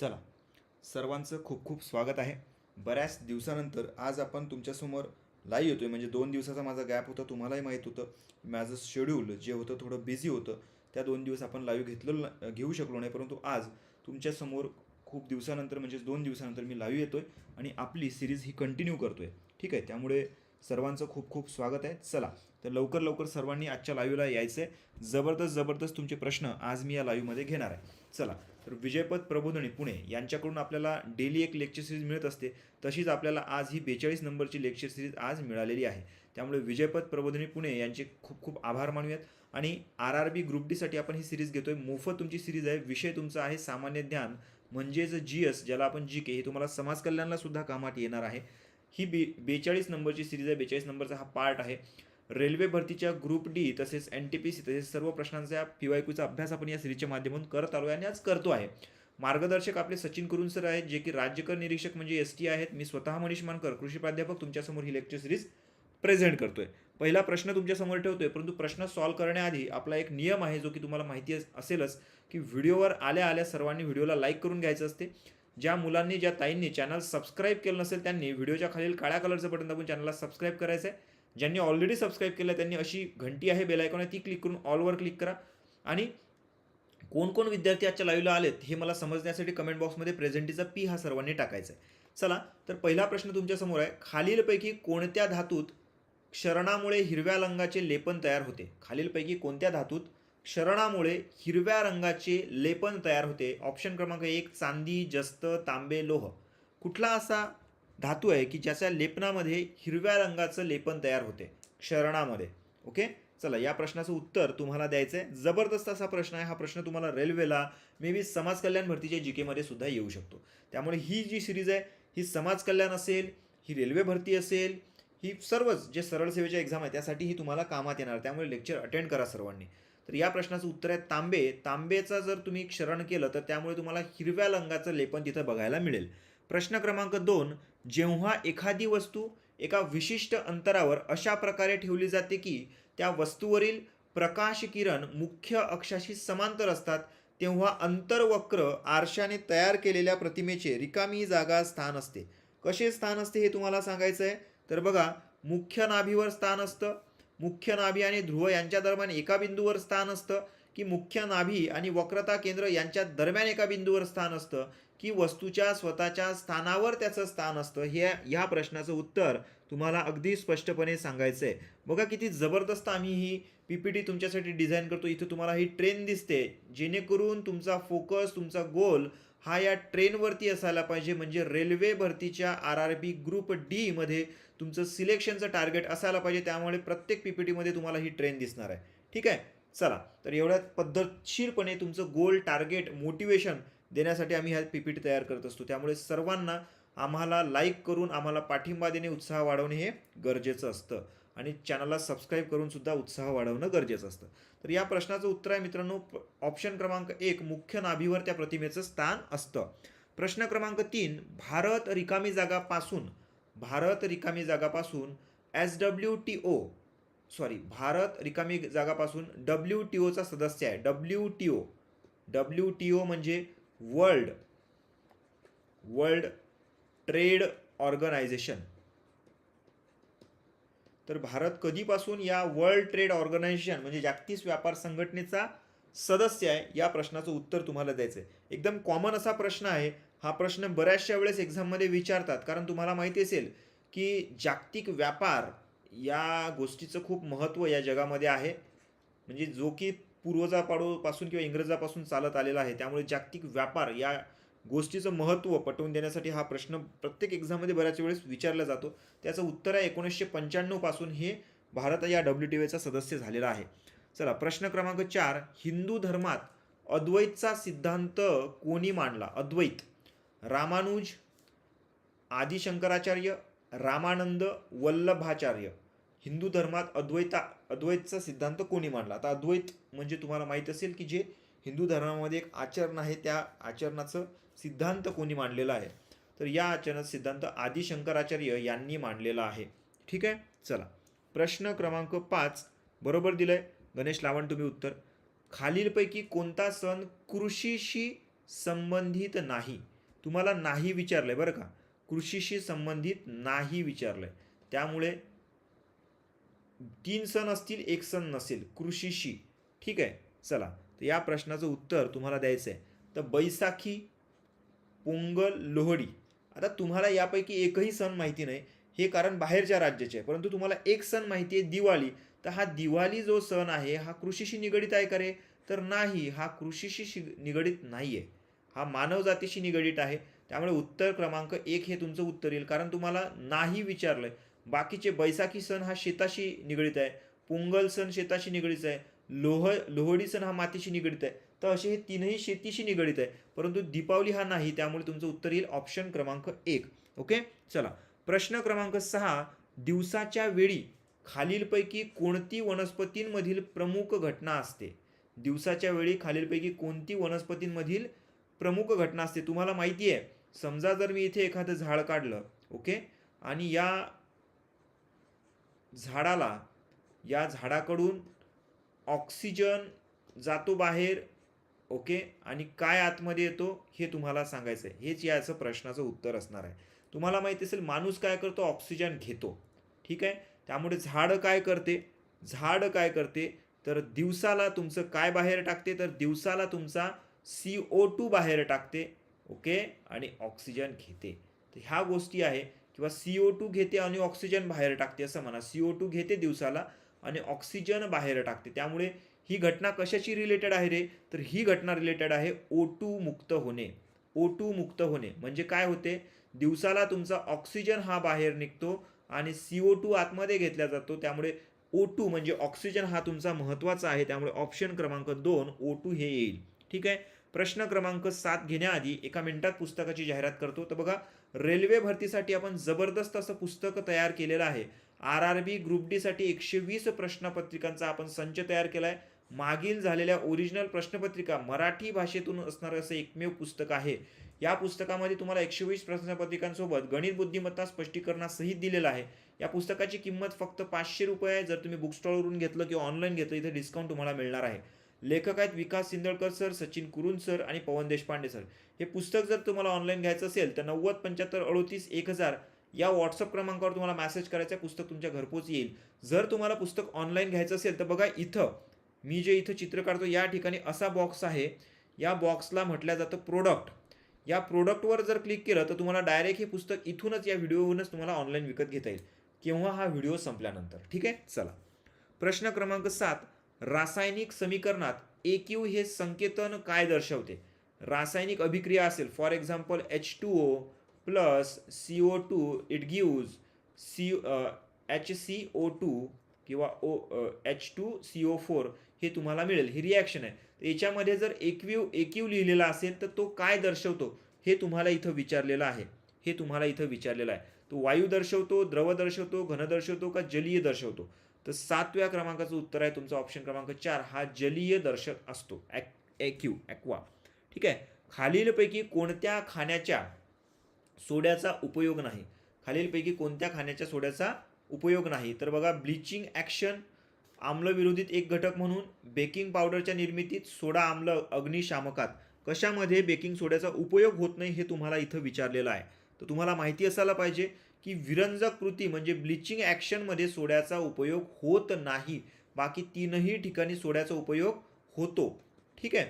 चला. सर्वांचं खूप खूप स्वागत आहे. बऱ्याच दिवसानंतर आज आपण तुमच्यासमोर लाईव्ह येतोय. म्हणजे दोन दिवसाचा माझा गॅप होता तुम्हालाही माहीत होतं. माझं शेड्यूल जे होतं थोडं बिझी होतं. त्या दोन दिवस आपण लाईव्ह घेतलं घेऊ शकलो नाही. परंतु आज तुमच्यासमोर खूप दिवसानंतर म्हणजेच दोन दिवसानंतर मी लाईव्ह येतोय आणि आपली सिरीज ही कंटिन्यू करतोय. ठीक आहे? त्यामुळे सर्वांचं खूप खूप स्वागत आहे. चला तर लवकर लवकर सर्वांनी आजच्या लाईव्हला यायचं आहे जबरदस्त जबरदस्त तुमचे प्रश्न आज मी या लाईव्हमध्ये घेणार आहे. चला तर विजयपद प्रबोधनी पुणे यांच्याकडून आपल्याला डेली एक लेक्चर सिरीज मिळत असते. तशीच आपल्याला आज ही बेचाळीस नंबरची लेक्चर सिरीज आज मिळालेली आहे. त्यामुळे विजयपद प्रबोधनी पुणे यांचे खूप खूप आभार मानूयात. आणि आर आर बी ग्रुप डीसाठी आपण ही सिरीज घेतोय. मोफत तुमची सिरीज आहे. विषय तुमचा आहे सामान्य ज्ञान म्हणजेच जी एस ज्याला आपण जी के हे तुम्हाला समाज कल्याणला सुद्धा कामात येणार आहे. ही बे बेचाळीस नंबरची सिरीज आहे. बेचाळीस नंबरचा हा पार्ट आहे. रेल्वे भरतीच्या ग्रुप डी तसेच एन टी पी सी तसेच सर्व प्रश्नांचा पी वाय क्यूचा अभ्यास आपण या सिरीजच्या माध्यमातून करत आलो आहे आणि आज करतो आहे. मार्गदर्शक आपले सचिन कुरुन सर आहेत जे की राज्यकर निरीक्षक म्हणजे एस टी आहेत. मी स्वतः मनीष मानकर कृषी प्राध्यापक तुमच्यासमोर ही लेक्चर सिरीज प्रेझेंट करतोय. पहिला प्रश्न तुमच्यासमोर ठेवतोय परंतु प्रश्न सॉल्व्ह करण्याआधी आपला एक नियम आहे जो की तुम्हाला माहिती असेलच की व्हिडिओवर आल्या आल्या सर्वांनी व्हिडिओला लाईक करून घ्यायचं असते. ज्या मुलांनी ज्या ताईंनी चॅनल सबस्क्राईब केलं नसेल त्यांनी व्हिडिओच्या खालील काळ्या कलरचं बटन दाबून चॅनलला सबस्क्राईब करायचं आहे ज्यांनी ऑलरेडी सबस्क्राईब केलं आहे त्यांनी अशी घंटी आहे बेलायकॉन आहे ती क्लिक करून ऑलवर क्लिक करा. आणि कोण कोण विद्यार्थी आजच्या लाईव्हला आलेत हे मला समजण्यासाठी कमेंट बॉक्समध्ये प्रेझेंटीचा पी हा सर्वांनी टाकायचा आहे चला तर पहिला प्रश्न तुमच्यासमोर आहे. खालीलपैकी कोणत्या धातूत क्षरणामुळे हिरव्या रंगाचे लेपन तयार होते? खालीलपैकी कोणत्या धातूत क्षरणामुळे हिरव्या रंगाचे लेपन तयार होते. ऑप्शन क्रमांक एक चांदी जस्त तांबे लोह. कुठला असा धातू आहे की ज्याच्या लेपनामध्ये हिरव्या रंगाचं लेपन तयार होते? क्षरणामध्ये. ओके चला या प्रश्नाचं उत्तर तुम्हाला द्यायचं आहे जबरदस्त असा प्रश्न आहे. हा प्रश्न तुम्हाला रेल्वेला मे बी समाज कल्याण भरतीच्या जी केमध्ये सुद्धा येऊ शकतो. त्यामुळे ही जी सिरीज आहे ही समाज कल्याण असेल ही रेल्वे भरती असेल ही सर्वच जे सरळ सेवेच्या एक्झाम आहे त्यासाठी ही तुम्हाला कामात येणार. त्यामुळे लेक्चर अटेंड करा सर्वांनी. तर या प्रश्नाचं उत्तर आहे तांबे. तांबेचा जर तुम्ही क्षरण केलं तर त्यामुळे तुम्हाला हिरव्या रंगाचं लेपन तिथं बघायला मिळेल. प्रश्न क्रमांक दोन जेव्हा एखादी वस्तू एका विशिष्ट अंतरावर अशा प्रकारे ठेवली जाते की त्या वस्तूवरील प्रकाश किरण मुख्य अक्षाशी समांतर असतात तेव्हा अंतर्वक्र आरशाने तयार केलेल्या प्रतिमेचे रिकामी जागा स्थान असते. कसे स्थान असते हे तुम्हाला सांगायचं आहे तर बघा मुख्य नाभीवर स्थान असतं मुख्य नाभी आणि ध्रुव यांच्या दरम्यान एका बिंदूवर स्थान असतं की मुख्य नाभी आणि वक्रता केंद्र यांच्या दरम्यान एका बिंदूवर स्थान असतं की वस्तूच्या स्वतःच्या स्थानावर त्याचं स्थान असतं हे ह्या प्रश्नाचं उत्तर तुम्हाला अगदी स्पष्टपणे सांगायचं आहे बघा किती जबरदस्त आम्ही ही पी पी टी तुमच्यासाठी डिझाईन करतो. इथं तुम्हाला ही ट्रेन दिसते जेणेकरून तुमचा फोकस तुमचा गोल हा या ट्रेनवरती असायला पाहिजे म्हणजे रेल्वे भरतीच्या आर आर बी ग्रुप डीमध्ये तुमचं सिलेक्शनचं टार्गेट असायला पाहिजे त्यामुळे प्रत्येक पी पी टीमध्ये तुम्हाला ही ट्रेन दिसणार आहे. ठीक आहे? चला तर एवढ्या पद्धतशीरपणे तुमचं गोल टार्गेट मोटिवेशन देण्यासाठी आम्ही ह्या पी पी टी तयार करत असतो. त्यामुळे सर्वांना आम्हाला लाईक करून आम्हाला पाठिंबा देणे उत्साह वाढवणे हे गरजेचं असतं. आणि चॅनलला सबस्क्राईब करून सुद्धा उत्साह वाढवणं गरजेचं असतं. तर या प्रश्नाचं उत्तर आहे मित्रांनो ऑप्शन क्रमांक एक मुख्य नाभीवर त्या प्रतिमेचं स्थान असतं. प्रश्न क्रमांक तीन भारत रिकामी जागापासून भारत रिकामी जागापासून S W T O sorry Bharat रिकामी जागापासून डब्ल्यू टी ओचा सदस्य आहे. W T O W T O म्हणजे वर्ल्ड वर्ल्ड ट्रेड ऑर्गनायझेशन तर भारत कधीपासून या वर्ल्ड ट्रेड ऑर्गनायझेशन म्हणजे जागतिक व्यापार संघटनेचा सदस्य आहे या प्रश्नाचं उत्तर तुम्हाला द्यायचं आहे एकदम कॉमन असा प्रश्न आहे हा प्रश्न बऱ्याचशा वेळेस एक्झाममध्ये विचारतात. कारण तुम्हाला माहिती असेल की जागतिक व्यापार या गोष्टीचं खूप महत्त्व या जगामध्ये आहे. म्हणजे जो की पूर्वजापाडोपासून किंवा इंग्रजापासून चालत आलेला आहे. त्यामुळे जागतिक व्यापार या गोष्टीचं महत्त्व पटवून देण्यासाठी हा प्रश्न प्रत्येक एक्झाममध्ये बऱ्याच वेळेस विचारला जातो. त्याचं उत्तर आहे एकोणीसशे पंच्याण्णवपासून हे भारत या डब्ल्यू टी व्हीचा सदस्य झालेला आहे. चला प्रश्न क्रमांक चार हिंदू धर्मात अद्वैतचा सिद्धांत कोणी मांडला? अद्वैत. रामानुज आदिशंकराचार्य रामानंद वल्लभाचार्य. हिंदू धर्मात अद्वैता अद्वैतचा सिद्धांत कोणी मांडला? आता अद्वैत म्हणजे तुम्हाला माहीत असेल की जे हिंदू धर्मामध्ये एक आचरण आहे त्या आचरणाचं सिद्धांत कोणी मांडलेला आहे? तर या आचरणाचा सिद्धांत आदिशंकराचार्य यांनी मांडलेला आहे. ठीक आहे? चला. प्रश्न क्रमांक पाच. बरोबर दिलंय? गणेश लावण तुम्ही उत्तर. खालीलपैकी कोणता सण कृषीशी संबंधित नाही? तुम्हाला नाही विचारलं आहे बरं का. कृषीशी संबंधित नाही विचारलं आहे त्यामुळे तीन सण असतील एक सण नसेल कृषीशी. ठीक आहे? चला. तर या प्रश्नाचं उत्तर तुम्हाला द्यायचं आहे तर बैसाखी पोंगल लोहडी. आता तुम्हाला यापैकी एकही सण माहिती नाही. हे कारण बाहेरच्या राज्याचे आहे. परंतु तुम्हाला एक सण माहिती आहे दिवाळी. तर हा दिवाळी जो सण आहे हा कृषीशी निगडीत आहे का रे? तर नाही. हा कृषीशी निगडीत निगडित नाही आहे हा मानवजातीशी निगडीत आहे. त्यामुळे उत्तर क्रमांक एक हे तुमचं उत्तर येईल. कारण तुम्हाला नाही विचारलंय. बाकीचे बैसाखी सण हा शेताशी निगडीत आहे. पोंगल सण शेताशी निगडीत आहे. लोह लोहडी सण हा मातीशी निगडीत आहे. तर असे हे तीनही शेतीशी निगडीत आहे. परंतु दीपावली हा नाही. त्यामुळे तुमचं उत्तर येईल ऑप्शन क्रमांक एक. ओके चला. प्रश्न क्रमांक सहा. दिवसाच्या वेळी खालीलपैकी कोणती वनस्पतींमधील प्रमुख घटना असते? दिवसाच्या वेळी खालीलपैकी कोणती वनस्पतींमधील प्रमुख घटना असते. तुम्हाला माहिती आहे समजा जर मी इथे एखादं झाड काढलं ओके? आणि या झाडाला या झाडाकडून ऑक्सिजन जातो बाहेर ओके? आणि काय आतमध्ये येतो हे तुम्हाला सांगायचं आहे हेच याचं प्रश्नाचं उत्तर असणार आहे. तुम्हाला माहिती असेल माणूस काय करतो? ऑक्सिजन घेतो. ठीक आहे? त्यामुळे झाड काय करते? झाड काय करते? तर दिवसाला तुमचं काय बाहेर टाकते? तर दिवसाला तुमचा सी ओ टू बाहेर टाकते ओके? आणि ऑक्सिजन घेते. तर ह्या गोष्टी आहे किंवा सी ओ टू घेते आणि ऑक्सिजन बाहेर टाकते असं म्हणा. सी ओ टू घेते दिवसाला आणि ऑक्सिजन बाहेर टाकते. त्यामुळे ही घटना कशाची रिलेटेड आहे रे? तर ही घटना रिलेटेड आहे ओ टू मुक्त होणे. ओ टू मुक्त होणे. म्हणजे काय होते? दिवसाला तुमचा ऑक्सिजन हा बाहेर निघतो आणि सी ओ टू आतमध्ये घेतला जातो. त्यामुळे ओ टू म्हणजे ऑक्सिजन हा तुमचा महत्त्वाचा आहे. त्यामुळे ऑप्शन क्रमांक दोन ओ टू हे येईल. ठीक आहे? प्रश्न क्रमांक सात घेण्याआधी एका मिनिटात पुस्तकाची जाहिरात करतो. तर बघा रेल्वे भरतीसाठी आपण जबरदस्त असं पुस्तक तयार केलेलं आहे. आर आर बी ग्रुप डीसाठी एकशे वीस प्रश्नपत्रिकांचा आपण संच तयार केला आहे मागील झालेल्या ओरिजिनल प्रश्नपत्रिका मराठी भाषेतून असणारं असं एकमेव पुस्तक आहे. या पुस्तकामध्ये तुम्हाला एकशे वीस प्रश्नपत्रिकांसोबत गणित बुद्धिमत्ता स्पष्टीकरणासहित दिलेलं आहे. या पुस्तकाची किंमत फक्त पाचशे रुपये आहे. जर तुम्ही बुक स्टॉलवरून घेतलं किंवा ऑनलाईन घेतलं इथे डिस्काउंट तुम्हाला मिळणार आहे. लेखक आहेत विकास सिंदळकर सर सचिन कुरुन सर आणि पवन देशपांडे सर. हे पुस्तक जर तुम्हाला ऑनलाईन घ्यायचं असेल तर नव्वद पंच्याहत्तर अडोतीस एक हजार या व्हॉट्सअप क्रमांकावर तुम्हाला मॅसेज करायचं पुस्तक तुमच्या घरपोच येईल. जर तुम्हाला पुस्तक ऑनलाईन घ्यायचं असेल तर बघा इथं मी जे इथं चित्र काढतो या ठिकाणी असा बॉक्स आहे. या बॉक्सला म्हटलं जातं प्रोडक्ट या प्रोडक्टवर जर क्लिक केलं तर तुम्हाला डायरेक्ट हे पुस्तक इथूनच या व्हिडिओवरूनच तुम्हाला ऑनलाईन विकत घेता येईल. केव्हा हा व्हिडिओ संपल्यानंतर. ठीक आहे? चला. प्रश्न क्रमांक सात. रासायनिक समीकरणात एक्यू हे संकेतन काय दर्शवते? रासायनिक अभिक्रिया असेल for example H two O plus C O two it gives C H C O two किंवा O H two C O four हे तुम्हाला मिळेल. ही रिॲक्शन आहे. याच्यामध्ये जर एकव्यू एकयू लिहिलेला असेल तर तो काय दर्शवतो? हे तुम्हाला इथं विचारलेलं आहे. हे तुम्हाला इथं विचारलेलं आहे. तो वायू दर्शवतो द्रव दर्शवतो घन दर्शवतो का जलीय दर्शवतो? तर सातव्या क्रमांकाचं उत्तर आहे तुमचा ऑप्शन क्रमांक चार हा जलीय दर्शक असतो. ॲक्यू ॲक्वा ठीक आहे? खालीलपैकी कोणत्या खाण्याच्या सोड्याचा उपयोग नाही? खालीलपैकी कोणत्या खाण्याच्या सोड्याचा उपयोग नाही? तर बघा ब्लिचिंग ॲक्शन आम्लविरोधीत एक घटक म्हणून बेकिंग पावडरच्या निर्मितीत सोडा आम्ल अग्निशामकात कशामध्ये बेकिंग सोड्याचा उपयोग होत नाही हे तुम्हाला इथं विचारलेलं आहे. तर तुम्हाला माहिती असायला पाहिजे की विरंजक कृती म्हणजे ब्लिचिंग ॲक्शनमध्ये सोड्याचा उपयोग होत नाही. बाकी तीनही ठिकाणी सोड्याचा उपयोग होतो. ठीक आहे?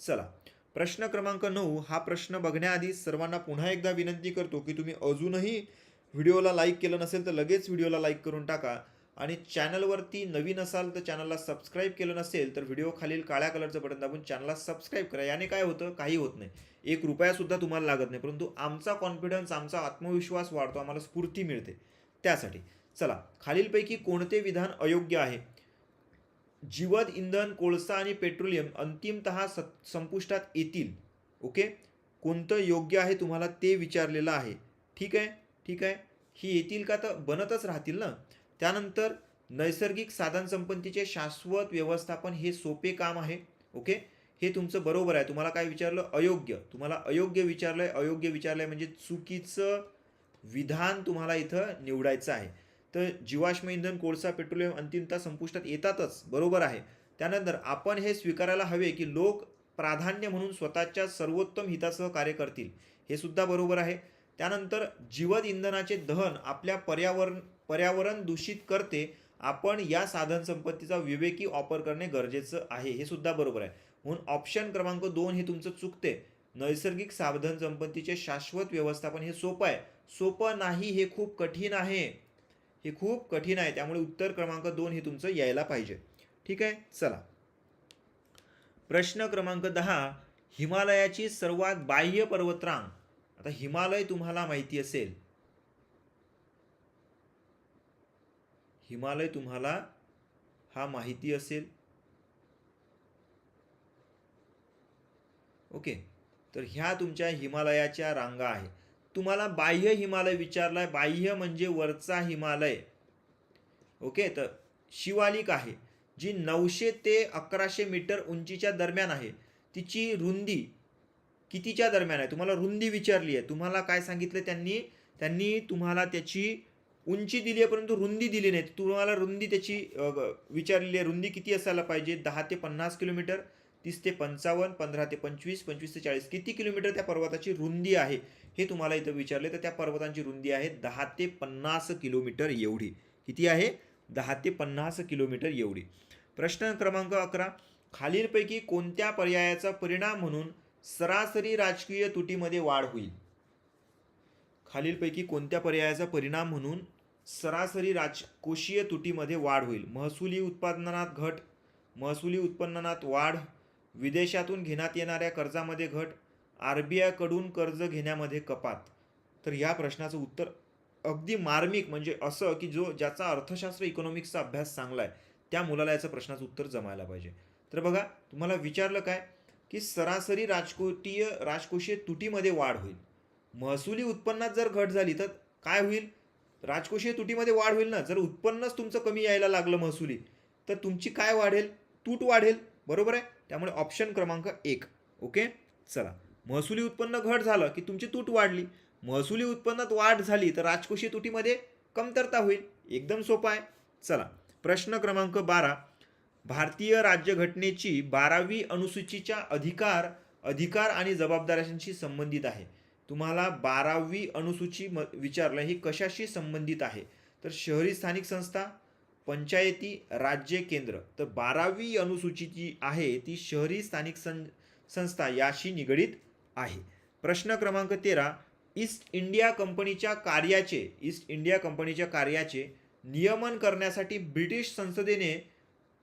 चला. प्रश्न क्रमांक नऊ हा प्रश्न बघण्याआधी सर्वांना पुन्हा एकदा विनंती करतो की तुम्ही अजूनही व्हिडिओला लाईक केलं नसेल तर लगेच व्हिडिओला लाईक करून टाका. आणि चॅनलवरती नवीन असाल तर चॅनलला सबस्क्राईब केलं नसेल तर व्हिडिओ खालील काळ्या कलरचं बटन दाबून चॅनलला सबस्क्राईब करा. याने काय होतं? काही होत नाही. एक रुपयासुद्धा तुम्हाला लागत नाही. परंतु आमचा कॉन्फिडन्स आमचा आत्मविश्वास वाढतो. आम्हाला स्फूर्ती मिळते. त्यासाठी चला खालीलपैकी कोणते विधान अयोग्य आहे? जीवद इंधन कोळसा आणि पेट्रोलियम अंतिमतः सत संपुष्टात येतील. ओके? कोणतं योग्य आहे तुम्हाला ते विचारलेलं आहे. ठीक आहे? ठीक आहे? ही येतील का? तर बनतच राहतील ना. त्यानंतर नैसर्गिक साधनसंपत्तीचे शाश्वत व्यवस्थापन हे सोपे काम आहे ओके? हे तुमचं बरोबर आहे. तुम्हाला काय विचारलं? अयोग्य. तुम्हाला अयोग्य विचारलंय अयोग्य विचारलंय म्हणजे चुकीचं विधान तुम्हाला इथं निवडायचं आहे. तर जीवाश्म इंधन कोळसा पेट्रोलियम अंतिमता संपुष्टात येतातच बरोबर आहे. त्यानंतर आपण हे स्वीकारायला हवे की लोक प्राधान्य म्हणून स्वतःच्या सर्वोत्तम हितासह कार्य करतील हे सुद्धा बरोबर आहे. त्यानंतर जीवद इंधनाचे दहन आपल्या पर्यावरण पर्यावरण दूषित करते आपण या साधनसंपत्तीचा विवेकी वापर करणे गरजेचं आहे हे सुद्धा बरोबर आहे. म्हणून ऑप्शन क्रमांक दोन हे तुमचं चुकते. नैसर्गिक साधन संपत्तीचे शाश्वत व्यवस्थापन हे सोपं आहे. सोपं नाही हे खूप कठीण आहे. हे खूप कठीण आहे त्यामुळे उत्तर क्रमांक दोन हे तुमचं यायला पाहिजे. ठीक आहे? चला. प्रश्न क्रमांक दहा हिमालयाची सर्वात बाह्य पर्वतरांग. आता हिमालय तुम्हाला माहिती असेल. हिमालय तुम्हाला हा माहिती असेल. ओके तर ह्या तुमच्या हिमालयाच्या रांगा आहे तुम्हाला बाह्य हिमालय विचारलाय. बाह्य म्हणजे वरचा हिमालय. ओके तर शिवालिक आहे जी नऊशे ते अकराशे मीटर उंचीच्या दरम्यान आहे. तिची रुंदी कितीच्या दरम्यान आहे? तुम्हाला रुंदी विचारली आहे. तुम्हाला काय सांगितलं त्यांनी? त्यांनी तुम्हाला त्याची उंची दिली आहे परंतु रुंदी दिली नाही. तुम्हाला रुंदी त्याची विचारलेली आहे. रुंदी किती असायला पाहिजे? दहा ते पन्नास किलोमीटर तीस ते पंचावन्न पंधरा ते पंचवीस पंचवीस ते चाळीस. किती किलोमीटर त्या पर्वताची रुंदी आहे? हे तुम्हाला इथं विचारले. तर त्या पर्वतांची रुंदी आहे दहा ते पन्नास किलोमीटर एवढी. किती आहे? दहा ते पन्नास किलोमीटर एवढी. प्रश्न क्रमांक अकरा. खालीलपैकी कोणत्या पर्यायाचा परिणाम म्हणून सरासरी राजकीय तुटीमध्ये वाढ होईल? खालीलपैकी कोणत्या पर्यायाचा परिणाम म्हणून सरासरी राजकोषीय तुटीमध्ये वाढ होईल. महसुली उत्पादनात घट महसुली उत्पन्नात वाढ विदेशातून घेण्यात येणाऱ्या कर्जामध्ये घट आर बी आयकडून कर्ज घेण्यामध्ये कपात. तर या प्रश्नाचं उत्तर अगदी मार्मिक म्हणजे असं की जो ज्याचा अर्थशास्त्र इकॉनॉमिक्सचा अभ्यास चांगला आहे त्या मुलाला याचं प्रश्नाचं उत्तर जमायला पाहिजे. तर बघा तुम्हाला विचारलं काय? की सरासरी राजकोटीय राजकोषीय तुटीमध्ये वाढ होईल. महसुली उत्पन्नात जर घट झाली तर काय होईल? राजकोषीय तुटीमध्ये वाढ होईल ना? जर उत्पन्नच तुमचं कमी यायला लागलं महसुली तर तुमची काय वाढेल? तूट वाढेल. बरोबर आहे? त्यामुळे ऑप्शन क्रमांक एक. ओके? चला. महसुली उत्पन्न घट झालं की तुमची तूट वाढली. महसुली उत्पन्नात वाढ झाली तर राजकोषीय तुटीमध्ये कमतरता होईल. एकदम सोपा आहे. चला. प्रश्न क्रमांक बारा. भारतीय राज्यघटनेची बारावी अनुसूचीच्या अधिकार अधिकार आणि जबाबदाऱ्यांशी संबंधित आहे. तुम्हाला बारावी अनुसूची म विचारलं ही कशाशी संबंधित आहे? तर शहरी स्थानिक संस्था पंचायती राज्य केंद्र. तर बारावी अनुसूची जी आहे ती शहरी स्थानिक सं संस्था याशी निगडीत आहे. प्रश्न क्रमांक तेरा ईस्ट इंडिया कंपनीच्या कार्याचे ईस्ट इंडिया कंपनीच्या कार्याचे नियमन करण्यासाठी ब्रिटिश संसदेने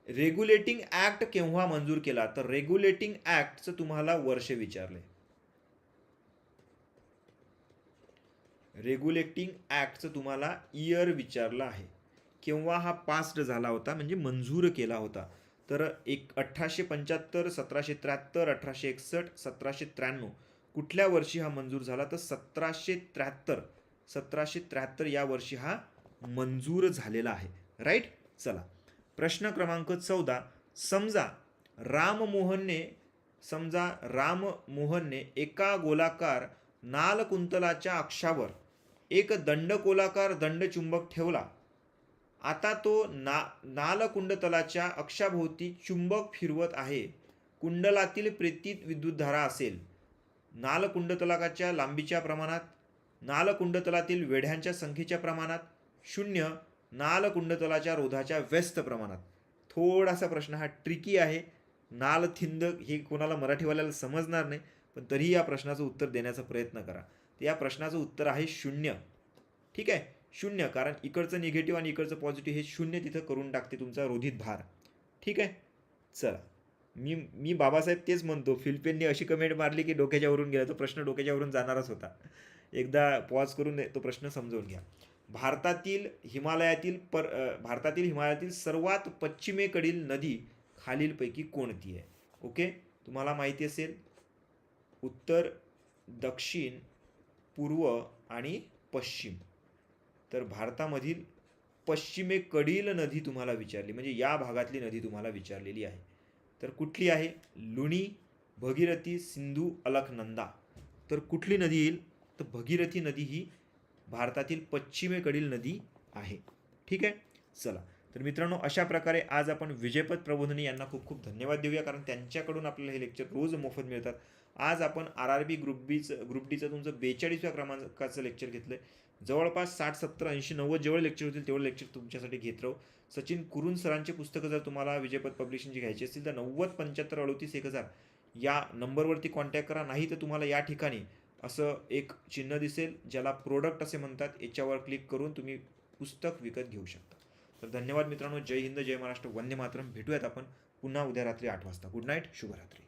रेग्युलेटिंग ॲक्ट केव्हा मंजूर केला? तर रेग्युलेटिंग ॲक्टचं तुम्हाला वर्ष विचारले रेग्युलेटिंग ॲक्टचं तुम्हाला इयर विचारलं आहे. केव्हा हा पास्ड झाला होता म्हणजे मंजूर केला होता. तर एक अठराशे पंच्याहत्तर सतराशे त्र्याहत्तर अठराशे एकसष्ट सतराशे त्र्याण्णव कुठल्या वर्षी हा मंजूर झाला? तर सतराशे त्र्याहत्तर सतराशे त्र्याहत्तर या वर्षी हा मंजूर झालेला आहे. राईट? चला. प्रश्न क्रमांक चौदा. समजा राममोहनने समजा राममोहनने एका गोलाकार नालकुंतलाच्या अक्षावर एक दंडगोलाकार दंडचुंबक ठेवला. आता तो ना नालकुंडतलाच्या अक्षाभोवती चुंबक फिरवत आहे. कुंडलातील प्रेतीत विद्युतधारा असेल. नालकुंडतलाकाच्या लांबीच्या प्रमाणात नालकुंडतलातील वेढ्यांच्या संख्येच्या प्रमाणात शून्य नालकुंडतलाच्या रोधाच्या व्यस्त प्रमाणात. थोडासा प्रश्न हा ट्रिकी आहे. नालथिंद हे कोणाला मराठीवाल्याला समजणार नाही पण तरीही या प्रश्नाचं उत्तर देण्याचा प्रयत्न करा. तर या प्रश्नाचं उत्तर आहे शून्य. ठीक आहे? शून्य. कारण इकडचं निगेटिव्ह आणि इकडचं पॉझिटिव्ह हे शून्य तिथं करून टाकते तुमचा रोधित भार. ठीक आहे? चला. मी मी बाबासाहेब तेच म्हणतो फिल्पेनने अशी कमेंट मारली की डोक्याच्यावरून गेला. तो प्रश्न डोक्याच्यावरून जाणारच होता. एकदा पॉज करून तो प्रश्न समजून घ्या. भारतातील हिमालयातील पर भारतातील हिमालयातील सर्वात पश्चिमेकडील नदी खालीलपैकी कोणती आहे? ओके? तुम्हाला माहिती असेल? उत्तर दक्षिण पूर्व आणि पश्चिम. तर भारतामधील पश्चिमेकडील नदी तुम्हाला विचारली म्हणजे या भागातली नदी तुम्हाला विचारलेली आहे. तर कुठली आहे? लुणी भगीरथी सिंधू अलकनंदा. तर कुठली नदी येईल? तर भगीरथी नदी ही भारतातील पश्चिमेकडील नदी आहे. ठीक आहे? चला. तर मित्रांनो अशा प्रकारे आज आपण विजयपद प्रबोधनी यांना खूप खूप धन्यवाद देऊया कारण त्यांच्याकडून आपल्याला हे लेक्चर रोज मोफत मिळतात. आज आपण आर आर बी ग्रुप बीचं ग्रुप डीचं तुमचं बेचाळीसव्या क्रमांकाचं लेक्चर घेतलं जवळपास साठ सत्तर ऐंशी नव्वद जेवढे लेक्चर होतील तेवढे लेक्चर तुमच्यासाठी घेत राहू. सचिन कुरुन सरांचे पुस्तकं जर तुम्हाला विजयपद पब्लिशिंगची घ्यायची असतील तर नव्वद पंच्याहत्तर अडतीस एक हजार या नंबरवरती कॉन्टॅक्ट करा. नाही तर तुम्हाला या ठिकाणी असं एक चिन्ह दिसेल ज्याला प्रोडक्ट असे म्हणतात. याच्यावर क्लिक करून तुम्ही पुस्तक विकत घेऊ शकता. तर धन्यवाद मित्रांनो. जय हिंद जय महाराष्ट्र. वंदे मातरम. भेटूयात आपण पुन्हा उद्या रात्री आठ वाजता. गुड नाईट शुभरात्री.